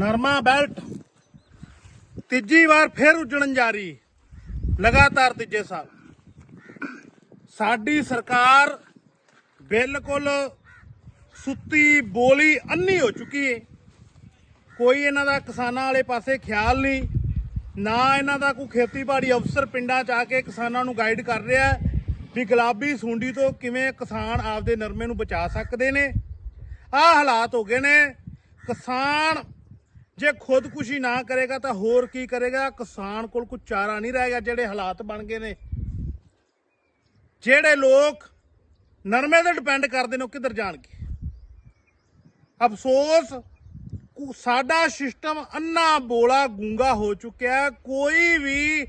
ਨਰਮਾ ਬੈਲਟ। ਤੀਜੀ ਵਾਰ ਫਿਰ ਉੱਜਣਨ ਜਾ ਰਹੀ। ਲਗਾਤਾਰ ਤੀਜੇ ਸਾਲ। ਸਾਡੀ ਸਰਕਾਰ ਬਿਲਕੁਲ ਸੁੱਤੀ, ਬੋਲੀ ਅੰਨੀ ਹੋ ਚੁੱਕੀ ਏ। ਕੋਈ ਇਹਨਾਂ ਦਾ ਕਿਸਾਨਾਂ ਵਾਲੇ ਪਾਸੇ ਖਿਆਲ ਨਹੀਂ, ਨਾ ਇਹਨਾਂ ਦਾ ਕੋਈ ਖੇਤੀਬਾੜੀ ਅਫਸਰ ਪਿੰਡਾਂ ਚ ਆ ਕੇ ਕਿਸਾਨਾਂ ਨੂੰ ਗਾਈਡ ਕਰ ਰਿਹਾ ਵੀ ਗੁਲਾਬੀ ਸੁੰਡੀ ਤੋਂ ਕਿਵੇਂ ਕਿਸਾਨ ਆਪਦੇ ਨਰਮੇ ਨੂੰ ਬਚਾ ਸਕਦੇ ਨੇ। ਆਹ ਹਾਲਾਤ ਹੋ ਗਏ ਨੇ। ਕਿਸਾਨ ਜੇ ਖੁਦਕੁਸ਼ੀ ਨਾ ਕਰੇਗਾ ਤਾਂ ਹੋਰ ਕੀ ਕਰੇਗਾ? ਕਿਸਾਨ ਕੋਲ ਕੋਈ ਚਾਰਾ ਨਹੀਂ ਰਹੇਗਾ ਜਿਹੜੇ ਹਾਲਾਤ ਬਣ ਗਏ ਨੇ। ਜਿਹੜੇ ਲੋਕ ਨਰਮੇ ਤੇ ਡਿਪੈਂਡ ਕਰਦੇ ਨੇ, ਉਹ ਕਿੱਧਰ ਜਾਣਗੇ? ਅਫਸੋਸ ਸਾਡਾ ਸਿਸਟਮ ਅੰਨਾ ਬੋਲਾ ਗੂੰਗਾ ਹੋ ਚੁੱਕਿਆ ਕੋਈ ਵੀ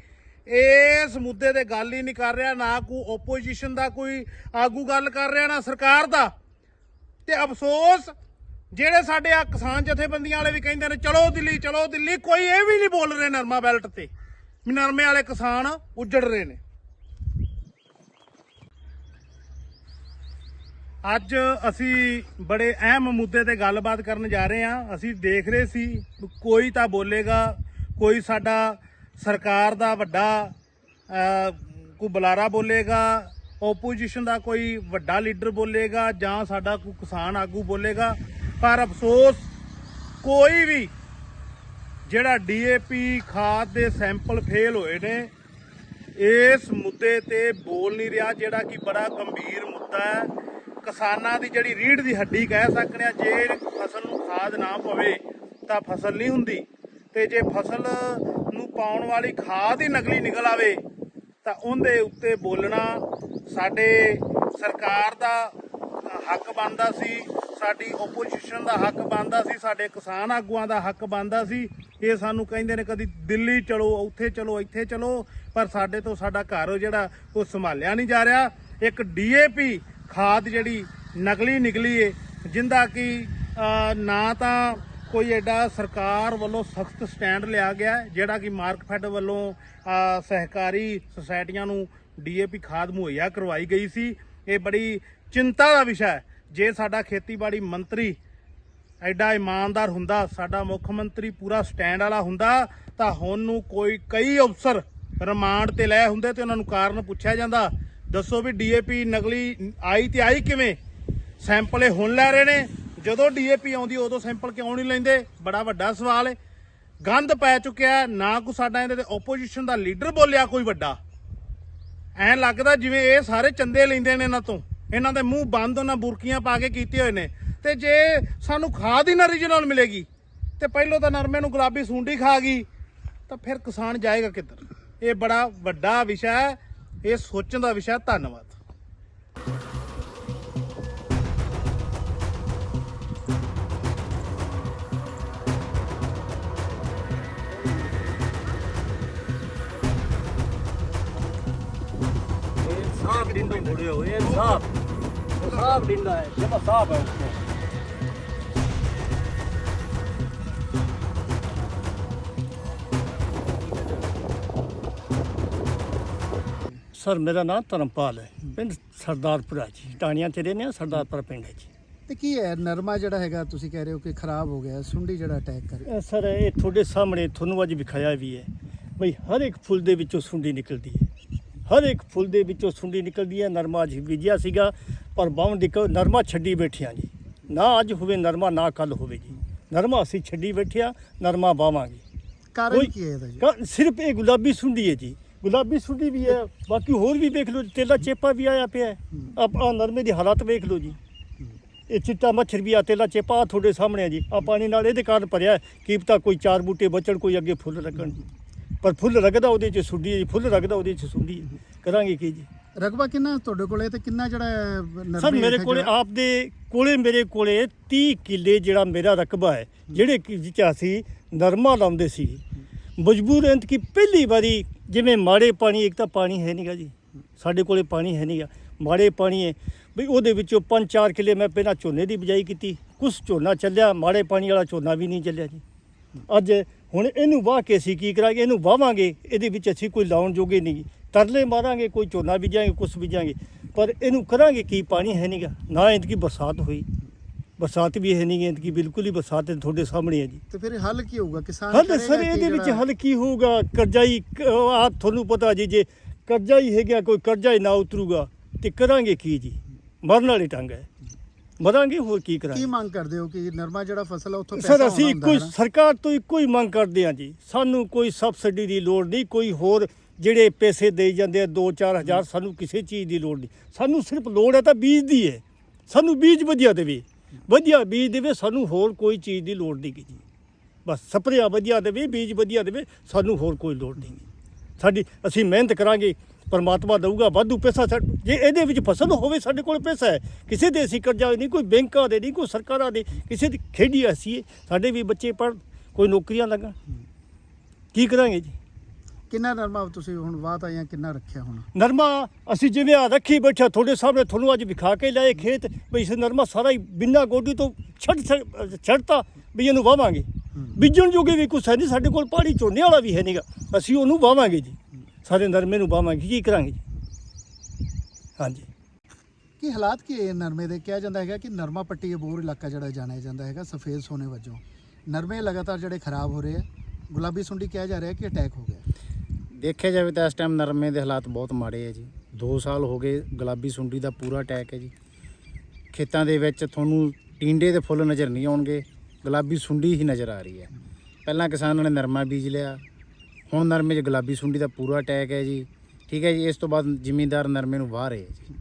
ਇਸ ਮੁੱਦੇ ਤੇ ਗੱਲ ਹੀ ਨਹੀਂ ਕਰ ਰਿਹਾ, ਨਾ ਕੋਈ ਓਪੋਜੀਸ਼ਨ ਦਾ ਕੋਈ ਆਗੂ ਗੱਲ ਕਰ ਰਿਹਾ, ਨਾ ਸਰਕਾਰ ਦਾ। ਤੇ ਅਫਸੋਸ ਜਿਹੜੇ ਸਾਡੇ ਆ ਕਿਸਾਨ ਜਥੇਬੰਦੀਆਂ ਵਾਲੇ ਵੀ ਕਹਿੰਦੇ ਨੇ, ਚਲੋ ਦਿੱਲੀ ਚਲੋ ਦਿੱਲੀ। ਕੋਈ ਇਹ ਵੀ ਨਹੀਂ ਬੋਲ ਰਹੇ ਨਰਮਾ ਬੈਲਟ ਤੇ। ਵੀ ਨਰਮੇ ਵਾਲੇ ਕਿਸਾਨ ਉੱਜੜ ਰਹੇ ਨੇ। ਅੱਜ ਅਸੀਂ ਬੜੇ ਅਹਿਮ ਮੁੱਦੇ ਤੇ ਗੱਲਬਾਤ ਕਰਨ ਜਾ ਰਹੇ ਹਾਂ। ਅਸੀਂ ਦੇਖ ਰਹੇ ਸੀ ਕੋਈ ਤਾਂ ਬੋਲੇਗਾ, ਕੋਈ ਸਾਡਾ ਸਰਕਾਰ ਦਾ ਵੱਡਾ ਕੋਈ ਬੁਲਾਰਾ ਬੋਲੇਗਾ ਓਪੋਜੀਸ਼ਨ ਦਾ ਕੋਈ ਵੱਡਾ ਲੀਡਰ ਬੋਲੇਗਾ ਜਾਂ ਸਾਡਾ ਕੋਈ ਕਿਸਾਨ ਆਗੂ ਬੋਲੇਗਾ। ਪਰ ਅਫਸੋਸ, ਕੋਈ ਵੀ ਜਿਹੜਾ ਡੀਏਪੀ ਖਾਦ ਦੇ ਸੈਂਪਲ ਫੇਲ ਹੋਏ ਨੇ, ਇਸ ਮੁੱਦੇ ਤੇ ਬੋਲ ਨਹੀਂ ਰਿਹਾ, ਜਿਹੜਾ ਕਿ ਬੜਾ ਗੰਭੀਰ ਮੁੱਦਾ ਹੈ। ਕਿਸਾਨਾਂ ਦੀ ਜਿਹੜੀ ਰੀੜ ਦੀ ਹੱਡੀ ਕਹਿ ਸਕਦੇ ਆ ਜੇ ਫਸਲ ਨੂੰ ਖਾਦ ਨਾ ਪਵੇ ਤਾਂ ਫਸਲ ਨਹੀਂ ਹੁੰਦੀ। ਤੇ ਜੇ ਫਸਲ ਨੂੰ ਪਾਉਣ ਵਾਲੀ ਖਾਦ ਹੀ ਨਕਲੀ ਨਿਕਲ ਆਵੇ, ਤਾਂ ਉਹਦੇ ਉੱਤੇ ਬੋਲਣਾ ਸਾਡੇ ਸਰਕਾਰ ਦਾ ਹੱਕ ਬਣਦਾ ਸੀ। ਸਾਡੀ ਓਪੋਜੀਸ਼ਨ ਦਾ ਹੱਕ ਬਣਦਾ ਸੀ, ਸਾਡੇ ਕਿਸਾਨ ਆਗੂਆਂ ਦਾ ਹੱਕ ਬਣਦਾ ਸੀ। ਇਹ ਸਾਨੂੰ ਕਹਿੰਦੇ ਨੇ ਕਦੀ ਦਿੱਲੀ ਚਲੋ, ਉੱਥੇ ਚਲੋ, ਇੱਥੇ ਚਲੋ, ਪਰ ਸਾਡੇ ਤੋਂ ਸਾਡਾ ਘਰ ਜਿਹੜਾ, ਉਹ ਸੰਭਾਲਿਆ ਨਹੀਂ ਜਾ ਰਿਹਾ। ਇੱਕ ਡੀਏਪੀ ਖਾਦ ਜਿਹੜੀ ਨਕਲੀ ਨਿਕਲੀ ਏ, ਜਿੰਦਾ ਕਿ ਨਾ ਤਾਂ ਕੋਈ ਐਡਾ ਸਰਕਾਰ ਵੱਲੋਂ ਸਖਤ ਸਟੈਂਡ ਲਿਆ ਗਿਆ, ਜਿਹੜਾ ਕਿ ਮਾਰਕਫੈਡ ਵੱਲੋਂ ਸਹਿਕਾਰੀ ਸੁਸਾਇਟੀਆਂ ਨੂੰ ਡੀਏਪੀ ਖਾਦ ਮੁਹੱਈਆ ਕਰਵਾਈ ਗਈ ਸੀ। ਇਹ ਬੜੀ ਚਿੰਤਾ ਦਾ ਵਿਸ਼ਾ ਹੈ। ਜੇ ਸਾਡਾ ਖੇਤੀਬਾੜੀ ਮੰਤਰੀ ਐਡਾ ਇਮਾਨਦਾਰ ਹੁੰਦਾ, ਸਾਡਾ ਮੁੱਖ ਮੰਤਰੀ ਪੂਰਾ ਸਟੈਂਡ ਵਾਲਾ ਹੁੰਦਾ, ਤਾਂ ਹੁਣ ਨੂੰ ਕੋਈ, ਕਈ ਅਫਸਰ ਰਿਮਾਂਡ ਤੇ ਲੈ ਹੁੰਦੇ ਤੇ ਉਹਨਾਂ ਨੂੰ ਕਾਰਨ ਪੁੱਛਿਆ ਜਾਂਦਾ। ਦੱਸੋ ਵੀ ਡੀਏਪੀ ਨਕਲੀ ਆਈ ਤੇ ਆਈ ਕਿਵੇਂ? ਸੈਂਪਲ ਇਹ ਹੁਣ ਲੈ ਰਹੇ ਨੇ। ਜਦੋਂ ਡੀਏਪੀ ਆਉਂਦੀ, ਉਦੋਂ ਸੈਂਪਲ ਕਿਉਂ ਨਹੀਂ ਲੈਂਦੇ? ਬੜਾ ਵੱਡਾ ਸਵਾਲ ਹੈ ਗੰਦ ਪੈ ਚੁੱਕਿਆ ਨਾ ਕੋ ਸਾਡਾ ਇਹਦੇ ਤੇ ਓਪੋਜੀਸ਼ਨ ਦਾ ਲੀਡਰ ਬੋਲਿਆ ਕੋਈ ਵੱਡਾ। ਐਂ ਲੱਗਦਾ ਜਿਵੇਂ ਇਹ ਸਾਰੇ ਚੰਦੇ ਲੈਂਦੇ ਨੇ ਇਹਨਾਂ ਤੋਂ। ਇਹਨਾਂ ਦੇ ਮੂੰਹ ਬੰਦ ਉਹਨਾਂ ਬੁਰਕੀਆਂ ਪਾ ਕੇ ਕੀਤੇ ਹੋਏ ਨੇ। ਤੇ ਜੇ ਸਾਨੂੰ ਖਾਦ ਹੀ ਨਾ ਰੀਜਨਲ ਮਿਲੇਗੀ, ਤੇ ਪਹਿਲੋਂ ਤਾਂ ਨਰਮੇ ਨੂੰ ਗੁਲਾਬੀ ਸੁੰਡੀ ਖਾ ਗਈ, ਤਾਂ ਫਿਰ ਕਿਸਾਨ ਜਾਏਗਾ ਕਿੱਧਰ? ਇਹ ਬੜਾ ਵੱਡਾ ਵਿਸ਼ਾ ਹੈ, ਇਹ ਸੋਚਣ ਦਾ ਵਿਸ਼ਾ ਧੰਨਵਾਦ। ਸਾਫ਼ ਦਿਨ ਤੋਂ ਮੁੜੇ ਹੋਏ ਸਾਫ਼ वो साफ डिंडा है जमा साफ है उसको ਸਰ ਮੇਰਾ ਨਾਮ ਧਰਮਪਾਲ ਹੈ ਪਿੰਡ ਸਰਦਾਰਪੁਰਾ ਜੀ ਟਾਣੀਆਂ ਤੇ ਰਹਿੰਦੇ ਆ ਸਰਦਾਰਪੁਰਾ ਪਿੰਡ ਹੈ ਜੀ ਤੇ ਕੀ ਹੈ ਨਰਮਾ ਜਿਹੜਾ ਹੈਗਾ ਤੁਸੀਂ ਕਹਿ ਰਹੇ ਹੋ ਕਿ ਖਰਾਬ ਹੋ ਗਿਆ ਸੁੰਡੀ ਜਿਹੜਾ ਅਟੈਕ ਕਰ ਇਹ ਸਰ ਇਹ ਤੁਹਾਡੇ ਸਾਹਮਣੇ ਤੁਹਾਨੂੰ ਅੱਜ ਵਿਖਾਇਆ ਵੀ ਹੈ ਬਈ ਹਰ ਇੱਕ ਫੁੱਲ ਦੇ ਵਿੱਚੋਂ ਸੁੰਡੀ ਨਿਕਲਦੀ ਹੈ ਹਰ ਇੱਕ ਫੁੱਲ ਦੇ ਵਿੱਚੋਂ ਸੁੰਡੀ ਨਿਕਲਦੀ ਹੈ ਨਰਮਾ ਜੀ ਬੀਜਿਆ ਸੀਗਾ ਪਰ ਬਾਉਂ ਨਿਕਲ ਨਰਮਾ ਛੱਡੀ ਬੈਠਿਆ ਜੀ। ਨਾ ਅੱਜ ਹੋਵੇ ਨਰਮਾ ਨਾ ਕੱਲ ਹੋਵੇ ਜੀ ਨਰਮਾ ਅਸੀਂ ਛੱਡੀ ਬੈਠਿਆ ਨਰਮਾ ਬਾਵਾਂਗੇ। ਕਾਰਨ ਕੀ ਹੈ ਇਹਦਾ ਜੀ? ਕਾ- ਸਿਰਫ ਇਹ ਗੁਲਾਬੀ ਸੁੰਡੀ ਹੈ ਜੀ। ਗੁਲਾਬੀ ਸੁੰਡੀ ਵੀ ਹੈ ਬਾਕੀ ਹੋਰ ਵੀ ਦੇਖ ਲਓ ਤੇਲਾ ਚੇਪਾ ਵੀ ਆਇਆ ਪਿਆ ਆਪ ਨਰਮੇ ਦੀ ਹਾਲਾਤ ਵੇਖ ਲਓ ਜੀ। ਇਹ ਚਿੱਟਾ ਮੱਛਰ ਵੀ ਆ ਤੇਲਾ ਚੇਪਾ ਤੁਹਾਡੇ ਸਾਹਮਣੇ ਹੈ ਜੀ। ਆ ਪਾਣੀ ਨਾਲ ਇਹਦੇ ਕਾਰਨ ਭਰਿਆ। ਕੀ ਪਤਾ ਕੋਈ ਚਾਰ ਬੂਟੇ ਬਚਣ ਕੋਈ ਅੱਗੇ ਫੁੱਲ ਲੱਗਣ। ਪਰ ਫੁੱਲ ਲੱਗਦਾ ਉਹਦੇ ਚ ਸੁੰਡੀ ਹੈ ਜੀ ਫੁੱਲ ਲੱਗਦਾ ਉਹਦੇ ਚ ਸੁੰਡੀ ਕਰਾਂਗੇ ਕੀ ਜੀ? ਰਕਬਾ ਕਿੰਨਾ ਤੁਹਾਡੇ ਕੋਲੇ ਤੇ ਕਿੰਨਾ ਜਿਹੜਾ ਨਰਮੇ ਸਰ ਮੇਰੇ ਕੋਲੇ ਆਪ ਦੇ ਕੋਲੇ ਮੇਰੇ ਕੋਲੇ 30 ਕਿੱਲੇ ਜਿਹੜਾ ਮੇਰਾ ਰਕਬਾ ਹੈ ਜਿਹੜੇ ਕਿ ਵਿੱਚ ਅਸੀਂ ਨਰਮਾ ਲਾਉਂਦੇ ਸੀ। ਮਜਬੂਰ ਅੰਤ ਕੀ ਪਹਿਲੀ ਵਾਰੀ ਜਿਵੇਂ ਮਾੜੇ ਪਾਣੀ ਇੱਕ ਤਾਂ ਪਾਣੀ ਹੈ ਨਹੀਂਗਾ ਜੀ। ਸਾਡੇ ਕੋਲੇ ਪਾਣੀ ਹੈ ਨਹੀਂਗਾ ਮਾੜੇ ਪਾਣੀ ਹੈ। ਵੀ ਉਹਦੇ ਵਿੱਚੋਂ 5-4 ਕਿੱਲੇ ਮੈਂ ਪਹਿਲਾਂ ਝੋਨੇ ਦੀ ਬਿਜਾਈ ਕੀਤੀ। ਕੁਛ ਝੋਨਾ ਚੱਲਿਆ ਮਾੜੇ ਪਾਣੀ ਵਾਲਾ ਝੋਨਾ ਵੀ ਨਹੀਂ ਚੱਲਿਆ ਜੀ। ਅੱਜ ਹੁਣ ਇਹਨੂੰ ਵਾਹ ਕੇ ਅਸੀਂ ਕੀ ਕਰਾਂਗੇ? ਇਹਨੂੰ ਵਾਵਾਂਗੇ। ਇਹਦੇ ਵਿੱਚ ਅਸੀਂ ਕੋਈ ਲਾਉਣ ਜੋਗੇ ਨਹੀਂ। ਤਰਲੇ ਮਾਰਾਂਗੇ ਕੋਈ ਝੋਨਾ ਬੀਜਾਂਗੇ ਕੁਛ ਬੀਜਾਂਗੇ ਪਰ ਇਹਨੂੰ ਕਰਾਂਗੇ ਕੀ? ਪਾਣੀ ਹੈ ਨਹੀਂਗਾ ਨਾ ਇਹਦੀ ਬਰਸਾਤ ਹੋਈ। ਬਰਸਾਤ ਵੀ ਹੈ ਨਹੀਂ ਐਤਕੀ ਬਿਲਕੁਲ ਹੀ ਬਰਸਾਤ ਤੁਹਾਡੇ ਸਾਹਮਣੇ ਹੈ ਜੀ। ਤੇ ਫਿਰ ਹੱਲ ਕੀ ਹੋਊਗਾ? ਕਿਸਾਨ ਹੱਲ ਸਰ ਕੀ ਇਹਦੇ ਵਿੱਚ ਹੱਲ ਕੀ ਹੋਊਗਾ? ਕਰਜ਼ਾ ਹੀ ਆ ਤੁਹਾਨੂੰ ਪਤਾ ਜੀ ਜੇ ਕਰਜ਼ਾ ਹੀ ਹੈਗਾ ਕੋਈ ਕਰਜ਼ਾ ਹੀ ਨਾ ਉਤਰੂਗਾ ਤੇ ਕਰਾਂਗੇ ਕੀ ਜੀ? ਮਰਨ ਵਾਲੀ ਟੰਗ ਹੈ। ਮਰਾਂਗੇ ਹੋਰ ਕੀ ਕੀ ਕਰਾਂਗੇ ਮੰਗ ਕਰਦੇ ਹੋ ਕਿ ਨਰਮਾ ਜਿਹੜਾ ਫਸਲ ਆ ਉੱਥੋਂ ਪੈਸਾ ਸਰ ਅਸੀਂ ਨਾ? ਸਰਕਾਰ ਤੋਂ ਇੱਕੋ ਹੀ ਮੰਗ ਕਰਦੇ ਹਾਂ ਜੀ। ਸਾਨੂੰ ਕੋਈ ਸਬਸਿਡੀ ਦੀ ਲੋੜ ਨਹੀਂ ਕੋਈ ਹੋਰ ਜਿਹੜੇ ਪੈਸੇ ਦੇਈ ਜਾਂਦੇ ਆ 2-4 ਹਜ਼ਾਰ, ਸਾਨੂੰ ਕਿਸੇ ਚੀਜ਼ ਦੀ ਲੋੜ ਨਹੀਂ। ਸਾਨੂੰ ਸਿਰਫ ਲੋੜ ਹੈ ਤਾਂ ਬੀਜ ਦੀ ਹੈ। ਸਾਨੂੰ ਬੀਜ ਵਧੀਆ ਦੇਵੇ। ਵਧੀਆ ਬੀਜ ਦੇਵੇ, ਸਾਨੂੰ ਹੋਰ ਕੋਈ ਚੀਜ਼ ਦੀ ਲੋੜ ਨਹੀਂ ਜੀ ਬਸ ਸਪਰੇਆ ਵਧੀਆ ਦੇਵੇ, ਬੀਜ ਵਧੀਆ ਦੇਵੇ, ਸਾਨੂੰ ਹੋਰ ਕੋਈ ਲੋੜ ਨਹੀਂ ਸਾਡੀ, ਅਸੀਂ ਮਿਹਨਤ ਕਰਾਂਗੇ, ਪਰਮਾਤਮਾ ਦਊਗਾ, ਵਾਧੂ ਪੈਸਾ ਸਾ- ਜੇ ਇਹਦੇ ਵਿੱਚ ਫਸਲ ਹੋਵੇ, ਸਾਡੇ ਕੋਲ ਪੈਸਾ ਹੈ। ਕਿਸੇ ਦੇ ਅਸੀਂ ਕਰਜ਼ਾ ਨਹੀਂ, ਕੋਈ ਬੈਂਕਾਂ ਦੇ ਨਹੀਂ, ਕੋਈ ਸਰਕਾਰਾਂ ਦੇ, ਕਿਸੇ ਦੀ ਖੇਡੀ ਅਸੀਂ ਹੈ ਸਾਡੇ ਵੀ ਬੱਚੇ ਪੜ੍ਹ, ਕੋਈ ਨੌਕਰੀਆਂ ਲੱਗਣ ਕੀ ਕਰਾਂਗੇ ਜੀ? ਕਿੰਨਾ ਨਰਮਾ ਤੁਸੀਂ ਹੁਣ ਵਾਤ ਆਈਆਂ ਕਿੰਨਾ ਰੱਖਿਆ ਹੁਣ? ਨਰਮਾ ਅਸੀਂ ਜਿਵੇਂ ਆ ਰੱਖੀ ਬੈਠਾ ਤੁਹਾਡੇ ਸਾਹਮਣੇ ਤੁਹਾਨੂੰ ਅੱਜ ਵਿਖਾ ਕੇ ਲਾਏ ਖੇਤ ਵੀ ਇਸ ਨਰਮਾ ਸਾਰਾ ਹੀ ਬਿਨਾਂ ਗੋਡੀ ਤੋਂ ਛੱਡ ਛੱਡ- ਛੱਡਤਾ ਵੀ ਇਹਨੂੰ ਵਾਵਾਂਗੇ। ਬੀਜਣ ਜੋਗੇ ਵੀ ਕੁਛ ਹੈ ਨਹੀਂ ਸਾਡੇ ਕੋਲ ਪਹਾੜੀ ਝੋਨੇ ਵਾਲਾ ਵੀ ਹੈ ਨਹੀਂਗਾ ਅਸੀਂ ਉਹਨੂੰ ਵਾਵਾਂਗੇ ਜੀ। ਸਾਰੇ ਨਰਮੇ ਨੂੰ ਵਾਵਾਂਗੇ ਕੀ ਕਰਾਂਗੇ ਜੀ? ਹਾਂਜੀ। ਕੀ ਹਾਲਾਤ ਕੀ ਹੈ ਨਰਮੇ ਦੇ? ਕਿਹਾ ਜਾਂਦਾ ਹੈਗਾ ਕਿ ਨਰਮਾ ਪੱਟੀ ਅਬੋਰ ਇਲਾਕਾ ਜਿਹੜਾ ਜਾਣਿਆ ਜਾਂਦਾ ਹੈਗਾ ਸਫੇਦ ਸੋਨੇ ਵਜੋਂ। ਨਰਮੇ ਲਗਾਤਾਰ ਜਿਹੜੇ ਖਰਾਬ ਹੋ ਰਹੇ ਆ ਗੁਲਾਬੀ ਸੁੰਡੀ ਕਿਹਾ ਜਾ ਰਿਹਾ ਕਿ ਅਟੈਕ ਹੋ ਗਿਆ। ਦੇਖਿਆ ਜਾਵੇ ਤਾਂ ਇਸ ਟਾਈਮ ਨਰਮੇ ਦੇ ਹਾਲਾਤ ਬਹੁਤ ਮਾੜੇ ਹੈ ਜੀ। 2 ਸਾਲ ਹੋ ਗਏ ਗੁਲਾਬੀ ਸੁੰਡੀ ਦਾ ਪੂਰਾ ਅਟੈਕ ਹੈ ਜੀ। ਖੇਤਾਂ ਦੇ ਵਿੱਚ ਤੁਹਾਨੂੰ ਟਿੰਡੇ ਦੇ ਫੁੱਲ ਨਜ਼ਰ ਨਹੀਂ ਆਉਣਗੇ ਗੁਲਾਬੀ ਸੁੰਡੀ ਹੀ ਨਜ਼ਰ ਆ ਰਹੀ ਹੈ। ਪਹਿਲਾਂ ਕਿਸਾਨਾਂ ਨੇ ਨਰਮਾ ਬੀਜ ਲਿਆ ਹੁਣ ਨਰਮੇ 'ਚ ਗੁਲਾਬੀ ਸੁੰਡੀ ਦਾ ਪੂਰਾ ਅਟੈਕ ਹੈ ਜੀ। ਠੀਕ ਹੈ ਜੀ ਇਸ ਤੋਂ ਬਾਅਦ ਜ਼ਿਮੀਂਦਾਰ ਨਰਮੇ ਨੂੰ ਵਾਹ ਰਹੇ ਹੈ ਜੀ।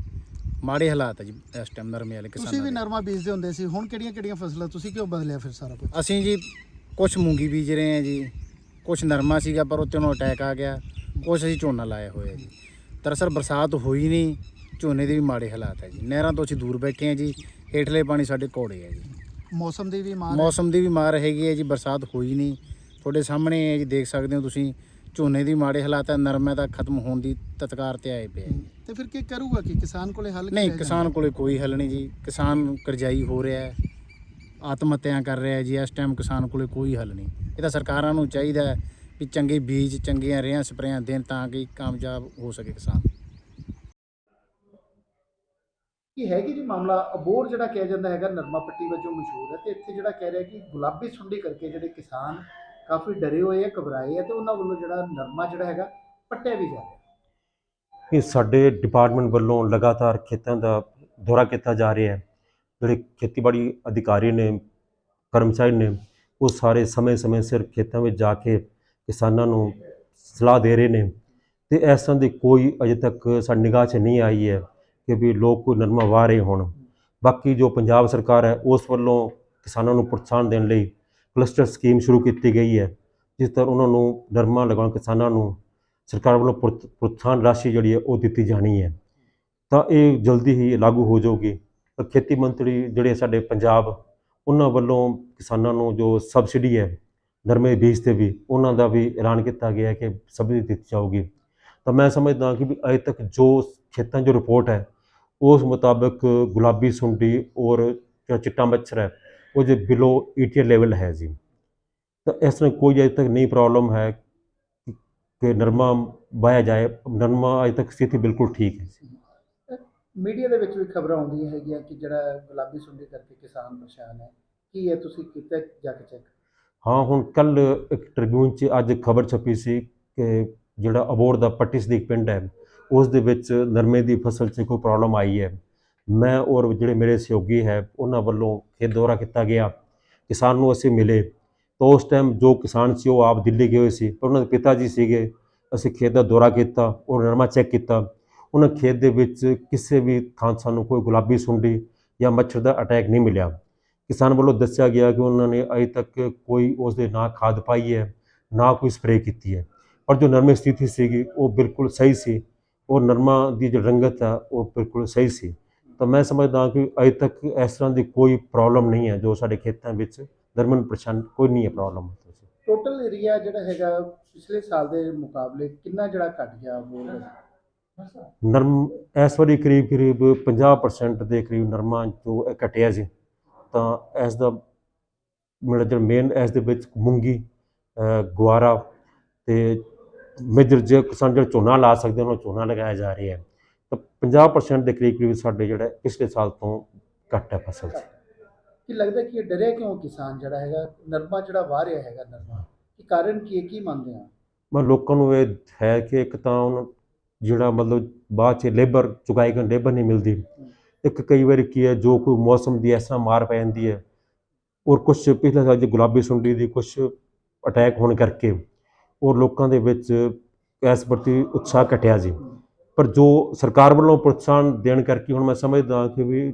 ਮਾੜੇ ਹਾਲਾਤ ਹੈ ਜੀ ਇਸ ਟਾਈਮ ਨਰਮੇ ਵਾਲੇ ਤੁਸੀਂ ਵੀ ਕਿਸਾਨਾਂ ਨਰਮਾ ਬੀਜਦੇ ਹੁੰਦੇ ਸੀ ਹੁਣ ਕਿਹੜੀਆਂ ਕਿਹੜੀਆਂ ਫਸਲਾਂ ਤੁਸੀਂ ਕਿਉਂ ਬਦਲਿਆ ਫਿਰ ਸਾਰਾ ਕੁਝ ਅਸੀਂ ਜੀ ਕੁਝ ਮੂੰਗੀ ਬੀਜ ਰਹੇ ਹਾਂ ਜੀ। ਕੁਝ ਨਰਮਾ ਸੀਗਾ ਪਰ ਉੱਤੇ ਨੂੰ ਅਟੈਕ ਆ ਗਿਆ। ਕੁਝ ਅਸੀਂ ਝੋਨਾ ਲਾਇਆ ਹੋਇਆ ਜੀ। ਦਰਅਸਲ ਬਰਸਾਤ ਹੋਈ ਨਹੀਂ ਝੋਨੇ ਦੇ ਵੀ ਮਾੜੇ ਹਾਲਾਤ ਹੈ ਜੀ। ਨਹਿਰਾਂ ਤੋਂ ਅਸੀਂ ਦੂਰ ਬੈਠੇ ਹਾਂ ਜੀ। ਹੇਠਲੇ ਪਾਣੀ ਸਾਡੇ ਕੋੜੇ ਹੈ ਜੀ। ਮੌਸਮ ਦੀ ਵੀ ਮਾਰ। ਮੌਸਮ ਦੀ ਵੀ ਮਾਰ ਹੈਗੀ ਹੈ ਜੀ। ਬਰਸਾਤ ਹੋਈ ਨਹੀਂ। ਤੁਹਾਡੇ ਸਾਹਮਣੇ ਹੈ ਜੀ ਦੇਖ ਸਕਦੇ ਹੋ ਤੁਸੀਂ। ਝੋਨੇ ਦੀ ਮਾੜੇ ਹਾਲਾਤ ਹੈ ਨਰਮਾ ਤਾਂ ਖਤਮ ਹੋਣ ਦੀ ਤਤਕਾਰ ਤੇ ਆਏ ਪਏ। ਤੇ ਫਿਰ ਕੀ ਕਰੂਗਾ ਕਿ ਕਿਸਾਨ ਕੋਲੇ ਹੱਲ ਨਹੀਂ ਕਿਸਾਨ ਕੋਲੇ ਕੋਈ ਹੱਲ ਨਹੀਂ ਜੀ। ਕਿਸਾਨ ਕਰਜ਼ਾਈ ਹੋ ਰਿਹਾ ਹੈ। ਆਤਮ ਹੱਤਿਆ ਕਰ ਰਿਹਾ ਜੀ ਇਸ ਟਾਈਮ ਕਿਸਾਨ ਕੋਲੇ ਕੋਈ ਹੱਲ ਨਹੀਂ। ਇਹ ਤਾਂ ਸਰਕਾਰਾਂ ਨੂੰ ਚਾਹੀਦਾ ਹੈ ਵੀ ਚੰਗੇ ਬੀਜ ਚੰਗੀਆਂ ਰੇਹਾਂ ਸਪਰੇਆਂ ਦੇਣ ਤਾਂ ਕਿ ਕਾਮਯਾਬ ਹੋ ਸਕੇ ਕਿਸਾਨ। ਕੀ ਹੈ ਕਿ ਜੀ ਮਾਮਲਾ ਅਬੋਰ ਜਿਹੜਾ ਕਿਹਾ ਜਾਂਦਾ ਹੈਗਾ ਨਰਮਾ ਪੱਟੀ ਵਜੋਂ ਮਸ਼ਹੂਰ ਹੈ ਤੇ ਇੱਥੇ ਜਿਹੜਾ ਕਹਿ ਰਿਹਾ ਕਿ ਗੁਲਾਬੀ ਸੁੰਡੀ ਕਰਕੇ ਜਿਹੜੇ ਕਿਸਾਨ ਕਾਫੀ ਡਰੇ ਹੋਏ ਆ ਘਬਰਾਏ ਆ ਤੇ ਉਹਨਾਂ ਵੱਲੋਂ ਜਿਹੜਾ ਨਰਮਾ ਜਿਹੜਾ ਹੈਗਾ ਪੱਟਿਆ ਵੀ ਜਾ ਰਿਹਾ। ਇਹ ਸਾਡੇ ਡਿਪਾਰਟਮੈਂਟ ਵੱਲੋਂ ਲਗਾਤਾਰ ਖੇਤਾਂ ਦਾ ਦੌਰਾ ਕੀਤਾ ਜਾ ਰਿਹਾ ਹੈ। ਜਿਹੜੇ ਖੇਤੀਬਾੜੀ ਅਧਿਕਾਰੀ ਨੇ, ਕਰਮਚਾਰੀ ਨੇ, ਉਹ ਸਾਰੇ ਸਮੇਂ-ਸਮੇਂ ਸਿਰ ਖੇਤਾਂ ਵਿੱਚ ਜਾ ਕੇ ਕਿਸਾਨਾਂ ਨੂੰ ਸਲਾਹ ਦੇ ਰਹੇ ਨੇ। ਤੇ ਇਸ ਤਰ੍ਹਾਂ ਦੀ ਕੋਈ ਅਜੇ ਤੱਕ ਸਾਡੀ ਨਿਗਾਹ 'ਚ ਨਹੀਂ ਆਈ ਹੈ ਕਿ ਵੀ ਲੋਕ ਕੋਈ ਨਰਮਾ ਵਾਹ ਰਹੇ ਹੋਣ। ਬਾਕੀ ਜੋ ਪੰਜਾਬ ਸਰਕਾਰ ਹੈ, ਉਸ ਵੱਲੋਂ ਕਿਸਾਨਾਂ ਨੂੰ ਪ੍ਰੋਤਸਾਹਨ ਦੇਣ ਲਈ ਕਲਸਟਰ ਸਕੀਮ ਸ਼ੁਰੂ ਕੀਤੀ ਗਈ ਹੈ, ਜਿਸ ਤਰ੍ਹਾਂ ਉਹਨਾਂ ਨੂੰ ਨਰਮਾ ਲਗਾਉਣ ਕਿਸਾਨਾਂ ਨੂੰ ਸਰਕਾਰ ਵੱਲੋਂ ਪ੍ਰੋਤ- ਪ੍ਰੋਤਸਾਹਨ ਰਾਸ਼ੀ ਜਿਹੜੀ ਹੈ, ਉਹ ਦਿੱਤੀ ਜਾਣੀ ਹੈ। ਤਾਂ ਇਹ ਜਲਦੀ ਹੀ ਲਾਗੂ ਹੋ ਜਾਊਗੀ। ਖੇਤੀ ਮੰਤਰੀ ਜਿਹੜੇ ਸਾਡੇ ਪੰਜਾਬ, ਉਹਨਾਂ ਵੱਲੋਂ ਕਿਸਾਨਾਂ ਨੂੰ ਜੋ ਸਬਸਿਡੀ ਹੈ, ਨਰਮੇ ਬੀਜ ਤੇ ਵੀ, ਉਹਨਾਂ ਦਾ ਵੀ ਐਲਾਨ ਕੀਤਾ ਗਿਆ ਕਿ ਸਬਸਿਡੀ ਦਿੱਤੀ ਜਾਊਗੀ। ਤਾਂ ਮੈਂ ਸਮਝਦਾ ਕਿ ਵੀ ਅਜੇ ਤੱਕ ਜੋ ਖੇਤਾਂ ਜੋ ਰਿਪੋਰਟ ਹੈ, ਉਸ ਮੁਤਾਬਕ ਗੁਲਾਬੀ ਸੁੰਡੀ ਔਰ ਜਿਹੜਾ ਚਿੱਟਾ ਮੱਛਰ ਹੈ, ਉਹ ਜੇ ਬਿਲੋ ਈਟੀਆਰ ਲੈਵਲ ਹੈ ਜੀ। ਤਾਂ ਇਸ ਤਰ੍ਹਾਂ ਕੋਈ ਅਜੇ ਤੱਕ ਨਹੀਂ ਪ੍ਰੋਬਲਮ ਹੈ ਕਿ- ਕਿ ਨਰਮਾ ਵਾਇਆ ਜਾਏ, ਨਰਮਾ ਅਜੇ ਤੱਕ ਸਥਿਤੀ ਬਿਲਕੁਲ ਠੀਕ ਹੈ ਜੀ। ਮੀਡੀਆ ਦੇ ਵਿੱਚ ਵੀ ਖਬਰਾਂ ਆਉਂਦੀਆਂ ਹੈਗੀਆਂ ਕਿ ਜਿਹੜਾ ਗੁਲਾਬੀ ਸੁੰਡੀ ਕਰਕੇ ਕਿਸਾਨ ਪਰੇਸ਼ਾਨ ਹੈ। ਕੀ ਹੈ ਤੁਸੀਂ ਕੀਤਾ ਜਾ ਕੇ ਚੈੱਕ ਹਾਂ, ਹੁਣ ਕੱਲ ਇੱਕ ਟ੍ਰਿਬਿਊਨ 'ਚ ਅੱਜ ਖਬਰ ਛਪੀ ਸੀ ਕਿ ਜਿਹੜਾ ਅਬੋਰ ਦਾ ਪੱਟੀ ਦੀ ਪਿੰਡ ਹੈ, ਉਸ ਦੇ ਵਿੱਚ ਨਰਮੇ ਦੀ ਫਸਲ 'ਚ ਕੋਈ ਪ੍ਰੋਬਲਮ ਆਈ ਹੈ। ਮੈਂ ਔਰ ਜਿਹੜੇ ਮੇਰੇ ਸਹਿਯੋਗੀ ਹੈ, ਉਹਨਾਂ ਵੱਲੋਂ ਖੇਤ ਦੌਰਾ ਕੀਤਾ ਗਿਆ। ਕਿਸਾਨ ਨੂੰ ਅਸੀਂ ਮਿਲੇ। ਤਾਂ ਉਸ ਟਾਈਮ ਜੋ ਕਿਸਾਨ ਸੀ, ਉਹ ਆਪ ਦਿੱਲੀ ਗਏ ਹੋਏ ਸੀ, ਪਰ ਉਹਨਾਂ ਦੇ ਪਿਤਾ ਜੀ ਸੀਗੇ। ਅਸੀਂ ਖੇਤ ਦਾ ਦੌਰਾ ਕੀਤਾ ਔਰ ਨਰਮਾ ਚੈੱਕ ਕੀਤਾ। ਉਹਨਾਂ ਖੇਤ ਦੇ ਵਿੱਚ ਕਿਸੇ ਵੀ ਥਾਂ ਸਾਨੂੰ ਕੋਈ ਗੁਲਾਬੀ ਸੁੰਡੀ ਜਾਂ ਮੱਛਰ ਦਾ ਅਟੈਕ ਨਹੀਂ ਮਿਲਿਆ। ਕਿਸਾਨ ਵੱਲੋਂ ਦੱਸਿਆ ਗਿਆ ਕਿ ਉਹਨਾਂ ਨੇ ਅਜੇ ਤੱਕ ਕੋਈ ਉਸ ਦੇ ਨਾ ਖਾਦ ਪਾਈ ਹੈ, ਨਾ ਕੋਈ ਸਪਰੇਅ ਕੀਤੀ ਹੈ। ਪਰ ਜੋ ਨਰਮੇ ਸਥਿਤੀ ਸੀਗੀ, ਉਹ ਬਿਲਕੁਲ ਸਹੀ ਸੀ। ਉਹ ਨਰਮਾ ਦੀ ਜੋ ਰੰਗਤ ਹੈ ਉਹ ਬਿਲਕੁਲ ਸਹੀ ਸੀ। ਤਾਂ ਮੈਂ ਸਮਝਦਾ ਕਿ ਅਜੇ ਤੱਕ ਇਸ ਤਰ੍ਹਾਂ ਦੀ ਕੋਈ ਪ੍ਰੋਬਲਮ ਨਹੀਂ ਹੈ, ਜੋ ਸਾਡੇ ਖੇਤਾਂ ਵਿੱਚ ਨਰਮਨ ਪਰੇਸ਼ਾਨ ਕੋਈ ਨਹੀਂ ਹੈ ਪ੍ਰੋਬਲਮ ਟੋਟਲ ਏਰੀਆ ਜਿਹੜਾ ਹੈਗਾ, ਪਿਛਲੇ ਸਾਲ ਦੇ ਮੁਕਾਬਲੇ ਕਿੰਨਾ ਜਿਹੜਾ ਘਟ ਗਿਆ ਅਬੋਰ ਨਰਮ ਇਸ ਵਾਰੀ ਕਰੀਬ ਕਰੀਬ 50% ਦੇ ਕਰੀਬ ਨਰਮਾ ਜੋ ਘਟਿਆ ਸੀ ਤਾਂ ਇਸ ਦਾ ਮੇਰਾ ਜਿਹੜਾ ਮੇਨ ਇਸ ਦੇ ਵਿੱਚ ਮੂੰਗੀ ਅ, ਗੁਆਰਾ ਤੇ ਮੇਜਰ ਜੇ ਕਿਸਾਨ ਜਿਹੜਾ ਝੋਨਾ ਲਾ ਸਕਦੇ ਉਹਨਾਂ ਝੋਨਾ ਲਗਾਇਆ ਜਾ ਰਿਹਾ ਹੈ। ਤਾਂ 50% ਦੇ ਕਰੀਬ ਕਰੀਬ ਸਾਡੇ ਜਿਹੜਾ ਪਿਛਲੇ ਸਾਲ ਤੋਂ ਘੱਟ ਹੈ ਫਸਲ ਕੀ ਲੱਗਦਾ ਕਿ ਇਹ ਡਰਿਆ ਕਿਉਂ ਕਿਸਾਨ ਜਿਹੜਾ ਹੈਗਾ ਨਰਮਾ ਜਿਹੜਾ ਵਾਹ ਰਿਹਾ ਹੈਗਾ ਨਰਮਾ? ਕੀ ਕਾਰਨ ਕੀ ਹੈ ਕੀ ਮੰਨਦੇ ਆ ਮੈਂ ਲੋਕਾਂ ਨੂੰ ਇਹ ਹੈ ਕਿ ਇੱਕ ਤਾਂ ਹੁਣ ਜਿਹੜਾ ਮਤਲਬ ਬਾਅਦ ਚ ਲੇਬਰ ਚੁਕਾਈ ਗਈ ਲੇਬਰ ਨਹੀਂ ਮਿਲਦੀ। ਇੱਕ ਕਈ ਵਾਰੀ ਕੀ ਹੈ ਜੋ ਕੋਈ ਮੌਸਮ ਦੀ ਤਰ੍ਹਾਂ ਮਾਰ ਪੈ ਜਾਂਦੀ ਹੈ ਔਰ ਕੁਝ ਪਿਛਲੇ ਸਾਲ ਦੀ ਗੁਲਾਬੀ ਸੁੰਡੀ ਦੀ ਕੁਝ ਅਟੈਕ ਹੋਣ ਕਰਕੇ ਔਰ ਲੋਕਾਂ ਦੇ ਵਿੱਚ ਇਸ ਪ੍ਰਤੀ ਉਤਸ਼ਾਹ ਘਟਿਆ ਜੀ। ਪਰ ਜੋ ਸਰਕਾਰ ਵੱਲੋਂ ਪ੍ਰੋਤਸਾਹਨ ਦੇਣ ਕਰਕੇ ਹੁਣ ਮੈਂ ਸਮਝਦਾ ਕਿ ਵੀ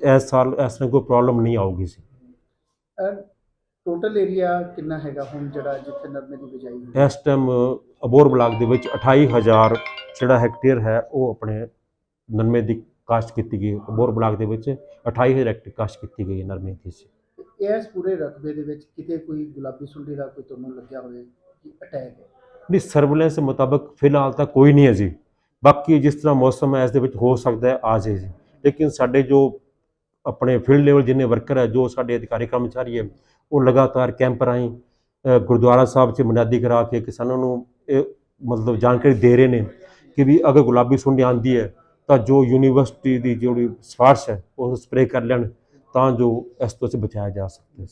ਇਸ ਸਾਲ ਇਸ ਤਰ੍ਹਾਂ ਕੋਈ ਪ੍ਰੋਬਲਮ ਨਹੀਂ ਆਊਗੀ ਸੀ ਟੋਟਲ ਏਰੀਆ ਕਿੰਨਾ ਹੈਗਾ ਹੁਣ ਜਿਹੜਾ ਜਿੱਥੇ ਨਰਮੇ ਦੀ ਬਿਜਾਈ ਹੁੰਦੀ ਹੈ ਇਸ ਟਾਈਮ ਅਬੋਰ ਬਲਾਕ ਦੇ ਵਿੱਚ 28000 ਜਿਹੜਾ ਹੈਕਟੇਅਰ ਹੈ ਉਹ ਆਪਣੇ ਨਰਮੇ ਦੀ ਕਾਸ਼ਤ ਕੀਤੀ ਗਈ। ਅਬੋਰ ਬਲਾਕ ਦੇ ਵਿੱਚ 28000 ਹੈਕਟੇਅਰ ਕਾਸ਼ਤ ਕੀਤੀ ਗਈ ਨਰਮੇ ਦੀ ਇਸ ਪੂਰੇ ਰਕਬੇ ਦੇ ਵਿੱਚ ਕਿਤੇ ਕੋਈ ਗੁਲਾਬੀ ਸੁੰਡੀ ਦਾ ਕੋਈ ਤੁਹਾਨੂੰ ਲੱਗਿਆ ਹੋਵੇ ਕਿ ਅਟੈਕ ਹੈ? ਨਹੀਂ ਸਰਵੇਲੈਂਸ ਮੁਤਾਬਕ ਫਿਲਹਾਲ ਤਾਂ ਕੋਈ ਨਹੀਂ ਹੈ ਜੀ। ਬਾਕੀ ਜਿਸ ਤਰ੍ਹਾਂ ਮੌਸਮ ਹੈ ਇਸ ਦੇ ਵਿੱਚ ਹੋ ਸਕਦਾ ਹੈ ਆ ਜਾਏ ਜੀ। ਲੇਕਿਨ ਸਾਡੇ ਜੋ ਆਪਣੇ ਫੀਲਡ ਲੈਵਲ ਜਿੰਨੇ ਵਰਕਰ ਹੈ ਜੋ ਸਾਡੇ ਅਧਿਕਾਰੀ ਕਰਮਚਾਰੀ ਹੈ ਉਹ ਲਗਾਤਾਰ ਕੈਂਪ ਰਾਹੀਂ ਗੁਰਦੁਆਰਾ ਸਾਹਿਬ 'ਚ ਬੁਨਿਆਦੀ ਕਰਾ ਕੇ ਕਿਸਾਨਾਂ ਨੂੰ ਮਤਲਬ ਜਾਣਕਾਰੀ ਦੇ ਰਹੇ ਨੇ ਕਿ ਵੀ ਅਗਰ ਗੁਲਾਬੀ ਸੁੰਡੀ ਆਂਦੀ ਹੈ, ਤਾਂ ਜੋ ਯੂਨੀਵਰਸਿਟੀ ਦੀ ਜਿਹੜੀ ਸਿਫਾਰਿਸ਼ ਹੈ, ਉਹ ਸਪਰੇਅ ਕਰ ਲੈਣ, ਤਾਂ ਜੋ ਇਸ ਤੋਂ ਬਚਾਇਆ ਜਾ ਸਕਦਾ